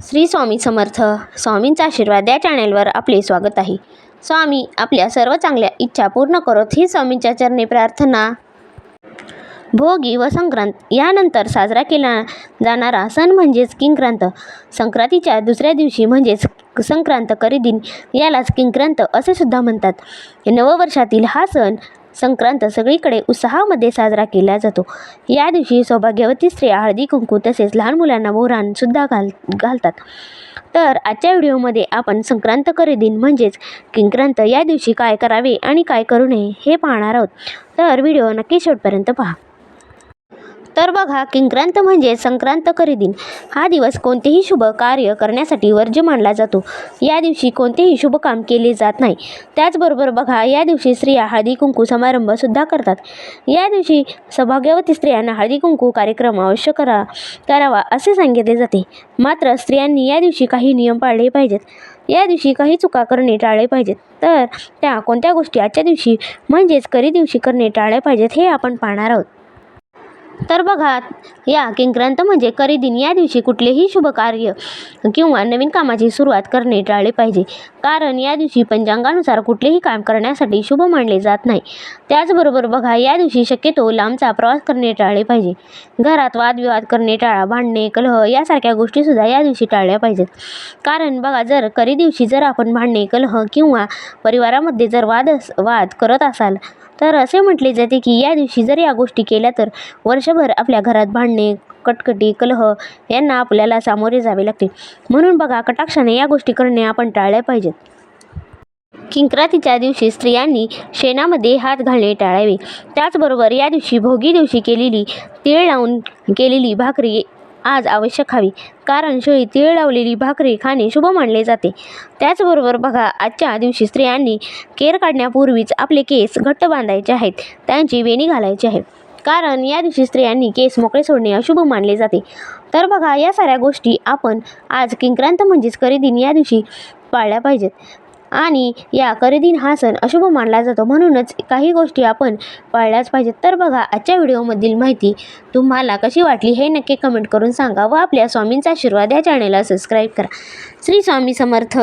श्री स्वामी समर्थ. स्वामींचा आशीर्वाद या चॅनेलवर आपले स्वागत आहे. स्वामी आपल्या सर्व चांगल्या इच्छा पूर्ण करत ही स्वामींच्या चरणी प्रार्थना. भोगी व संक्रांत यानंतर साजरा केला जाणारा सण म्हणजेच किंक्रांत. संक्रांतीच्या दुसऱ्या दिवशी म्हणजेच संक्रांत करी दिन यालाच किंक्रांत असे सुद्धा म्हणतात. नववर्षातील हा सण संक्रांत सगळीकडे उत्साहामध्ये साजरा केला जातो. या दिवशी सौभाग्यवती स्त्रिया हळदी कुंकू तसेच लहान मुलांना मोहरानसुद्धा घाल घालतात. तर आजच्या व्हिडिओमध्ये आपण संक्रांत खरेदीन दिन म्हणजेच किंक्रांत या दिवशी काय करावे आणि काय करू नये हे पाहणार आहोत. तर व्हिडिओ नक्की शेवटपर्यंत पहा. तर बघा किंक्रांत म्हणजे संक्रांत करी दिन. हा दिवस कोणतेही शुभ कार्य करण्यासाठी वर्ज्य मानला जातो. या दिवशी कोणतेही शुभ काम केले जात नाही. त्याचबरोबर बघा या दिवशी स्त्रिया हळदी कुंकू समारंभसुद्धा करतात. या दिवशी सौभाग्यवती स्त्रियांना हळदी कुंकू कार्यक्रम अवश्य करा करावा असे सांगितले जाते. मात्र स्त्रियांनी या दिवशी काही नियम पाळले पाहिजेत. या दिवशी काही चुका करणे टाळले पाहिजेत. तर त्या कोणत्या गोष्टी आजच्या दिवशी म्हणजेच करी दिवशी करणे टाळले पाहिजेत हे आपण पाहणार आहोत. तर बघा या किंक्रांत म्हणजे करी दिन या दिवशी कुठलेही शुभ कार्य किंवा नवीन कामाची सुरुवात करणे टाळले पाहिजे. कारण या दिवशी पंचांगानुसार कुठलेही काम करण्यासाठी शुभ मानले जात नाही. त्याचबरोबर बघा या दिवशी शक्यतो लांबचा प्रवास करणे टाळले पाहिजे. घरात वादविवाद करणे टाळा भांडणे कलह यासारख्या गोष्टीसुद्धा या दिवशी टाळल्या पाहिजेत. कारण बघा जर करी दिवशी जर आपण भांडणे कलह किंवा परिवारामध्ये जर वाद अस- वाद करत असाल तर असे म्हटले जाते की या दिवशी जर या गोष्टी केल्या तर वर्षभर आपल्या घरात भांडणे कटकटी कलह यांना आपल्याला सामोरे जावे लागते. म्हणून बघा कटाक्षाने या गोष्टी करणे आपण टाळल्या पाहिजेत. किंक्रांतीच्या दिवशी स्त्रियांनी शेणामध्ये हात घालणे टाळावे. त्याचबरोबर या दिवशी भोगी दिवशी केलेली तीळ लावून केलेली भाकरी आज आवश्यक हवी. कारण शेळी तीळ लावलेली भाकरी खाणे शुभ मानले जाते. त्याचबरोबर बघा आजच्या दिवशी स्त्रियांनी केर काढण्यापूर्वीच आपले केस घट्ट बांधायचे आहेत. त्यांची वेणी घालायची आहे. कारण या दिवशी स्त्रियांनी केस मोकळे सोडणे अशुभ मानले जाते. तर बघा या साऱ्या गोष्टी आपण आज किंक्रांत म्हणजेच खरेदीने या दिवशी पाळल्या पाहिजेत. आणि या करीदिन हा सण अशुभ मानला जातो. म्हणूनच काही गोष्टी आपण पाळल्याच पाहिजेत. तर बघा आजच्या व्हिडिओमधील माहिती तुम्हाला कशी वाटली हे नक्की कमेंट करून सांगा व आपल्या स्वामींचा आशीर्वाद या चॅनेलला सबस्क्राईब करा. श्री स्वामी समर्थ.